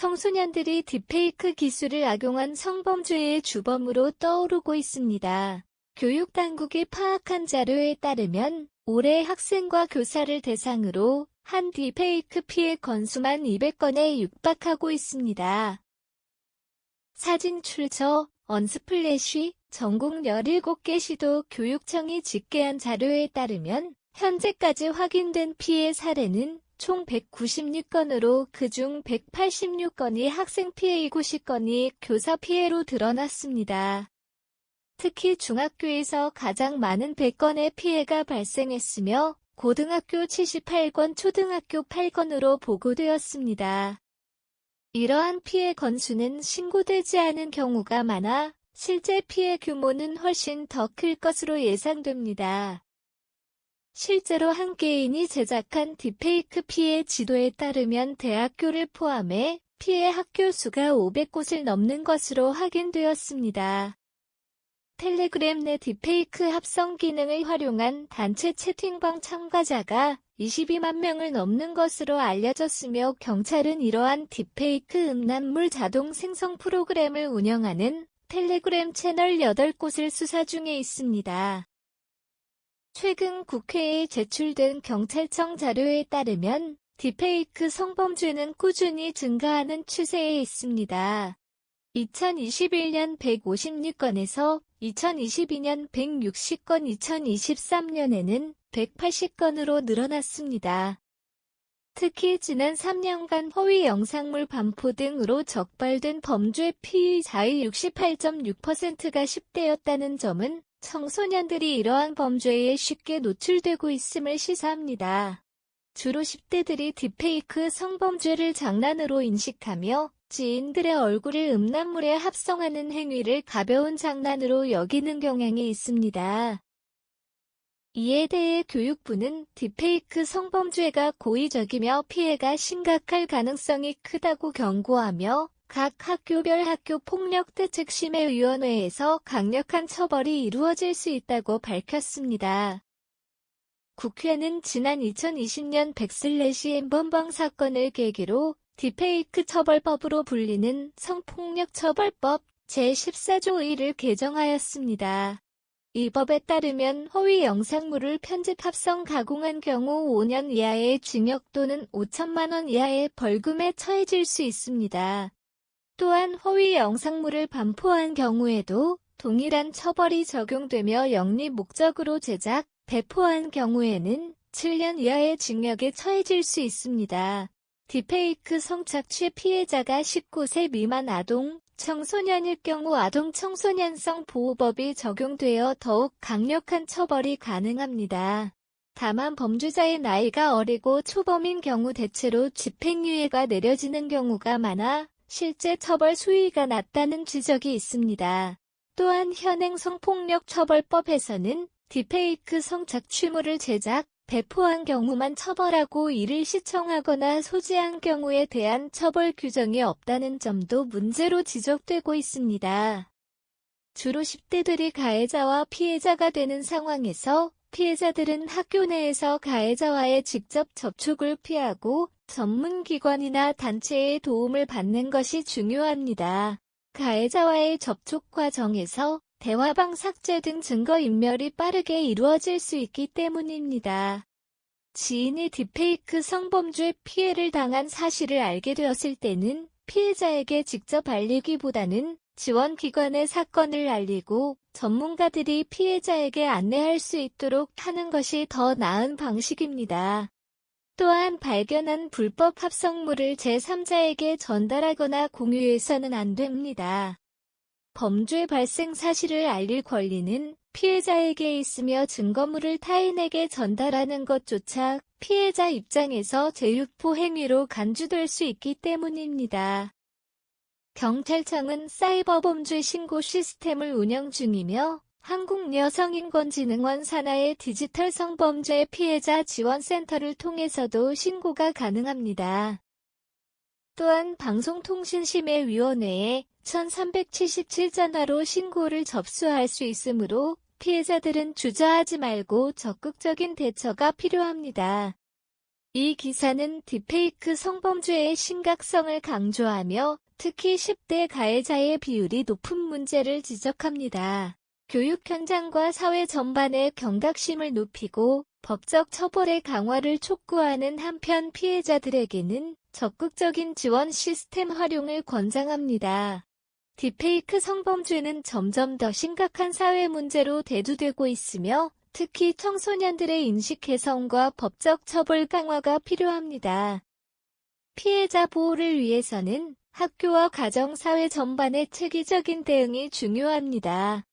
청소년들이 딥페이크 기술을 악용한 성범죄의 주범으로 떠오르고 있습니다. 교육당국이 파악한 자료에 따르면 올해 학생과 교사를 대상으로 한 딥페이크 피해 건수만 200건에 육박하고 있습니다. 사진 출처, 언스플래시, 전국 17개 시도 교육청이 집계한 자료에 따르면 현재까지 확인된 피해 사례는 총 196건으로 그중 186건이 학생 피해이고 10건이 교사 피해로 드러났습니다. 특히 중학교에서 가장 많은 100건의 피해가 발생했으며 고등학교 78건, 초등학교 8건으로 보고되었습니다. 이러한 피해 건수는 신고되지 않은 경우가 많아 실제 피해 규모는 훨씬 더 클 것으로 예상됩니다. 실제로 한 개인이 제작한 딥페이크 피해 지도에 따르면 대학교를 포함해 피해 학교 수가 500곳을 넘는 것으로 확인되었습니다. 텔레그램 내 딥페이크 합성 기능을 활용한 단체 채팅방 참가자가 22만 명을 넘는 것으로 알려졌으며 경찰은 이러한 딥페이크 음란물 자동 생성 프로그램을 운영하는 텔레그램 채널 8곳을 수사 중에 있습니다. 최근 국회에 제출된 경찰청 자료에 따르면 딥페이크 성범죄는 꾸준히 증가하는 추세에 있습니다. 2021년 156건에서 2022년 160건, 2023년에는 180건으로 늘어났습니다. 특히 지난 3년간 허위 영상물 반포 등으로 적발된 범죄 피의자의 68.6%가 10대였다는 점은 청소년들이 이러한 범죄에 쉽게 노출되고 있음을 시사합니다. 주로 10대들이 딥페이크 성범죄를 장난으로 인식하며 지인들의 얼굴을 음란물에 합성하는 행위를 가벼운 장난으로 여기는 경향이 있습니다. 이에 대해 교육부는 딥페이크 성범죄가 고의적이며 피해가 심각할 가능성이 크다고 경고하며 각 학교별 학교 폭력 대책 심의 위원회에서 강력한 처벌이 이루어질 수 있다고 밝혔습니다. 국회는 지난 2020년 백슬래시 엠번방 사건을 계기로 딥페이크 처벌법으로 불리는 성폭력 처벌법 제14조 1을 개정하였습니다. 이 법에 따르면 허위 영상물을 편집 합성 가공한 경우 5년 이하의 징역 또는 5천만 원 이하의 벌금에 처해질 수 있습니다. 또한 허위 영상물을 반포한 경우에도 동일한 처벌이 적용되며 영리 목적으로 제작, 배포한 경우에는 7년 이하의 징역에 처해질 수 있습니다. 딥페이크 성착취 피해자가 19세 미만 아동, 청소년일 경우 아동 청소년성 보호법이 적용되어 더욱 강력한 처벌이 가능합니다. 다만 범죄자의 나이가 어리고 초범인 경우 대체로 집행유예가 내려지는 경우가 많아 실제 처벌 수위가 낮다는 지적이 있습니다. 또한 현행 성폭력 처벌법에서는 딥페이크 성착취물을 제작, 배포한 경우만 처벌하고 이를 시청하거나 소지한 경우에 대한 처벌 규정이 없다는 점도 문제로 지적되고 있습니다. 주로 10대들이 가해자와 피해자가 되는 상황에서 피해자들은 학교 내에서 가해자와의 직접 접촉을 피하고 전문기관이나 단체의 도움을 받는 것이 중요합니다. 가해자와의 접촉 과정에서 대화방 삭제 등 증거인멸이 빠르게 이루어질 수 있기 때문입니다. 지인이 딥페이크 성범죄 피해를 당한 사실을 알게 되었을 때는 피해자에게 직접 알리기보다는 지원기관에 사건을 알리고 전문가들이 피해자에게 안내할 수 있도록 하는 것이 더 나은 방식입니다. 또한 발견한 불법 합성물을 제3자에게 전달하거나 공유해서는 안 됩니다. 범죄 발생 사실을 알릴 권리는 피해자에게 있으며 증거물을 타인에게 전달하는 것조차 피해자 입장에서 제육포 행위로 간주될 수 있기 때문입니다. 경찰청은 사이버 범죄 신고 시스템을 운영 중이며 한국여성인권진흥원 산하의 디지털 성범죄 피해자 지원센터를 통해서도 신고가 가능합니다. 또한 방송통신심의위원회에 1377전화로 신고를 접수할 수 있으므로 피해자들은 주저하지 말고 적극적인 대처가 필요합니다. 이 기사는 딥페이크 성범죄의 심각성을 강조하며 특히 10대 가해자의 비율이 높은 문제를 지적합니다. 교육 현장과 사회 전반의 경각심을 높이고 법적 처벌의 강화를 촉구하는 한편 피해자들에게는 적극적인 지원 시스템 활용을 권장합니다. 딥페이크 성범죄는 점점 더 심각한 사회 문제로 대두되고 있으며 특히 청소년들의 인식 개선과 법적 처벌 강화가 필요합니다. 피해자 보호를 위해서는 학교와 가정, 사회 전반의 체계적인 대응이 중요합니다.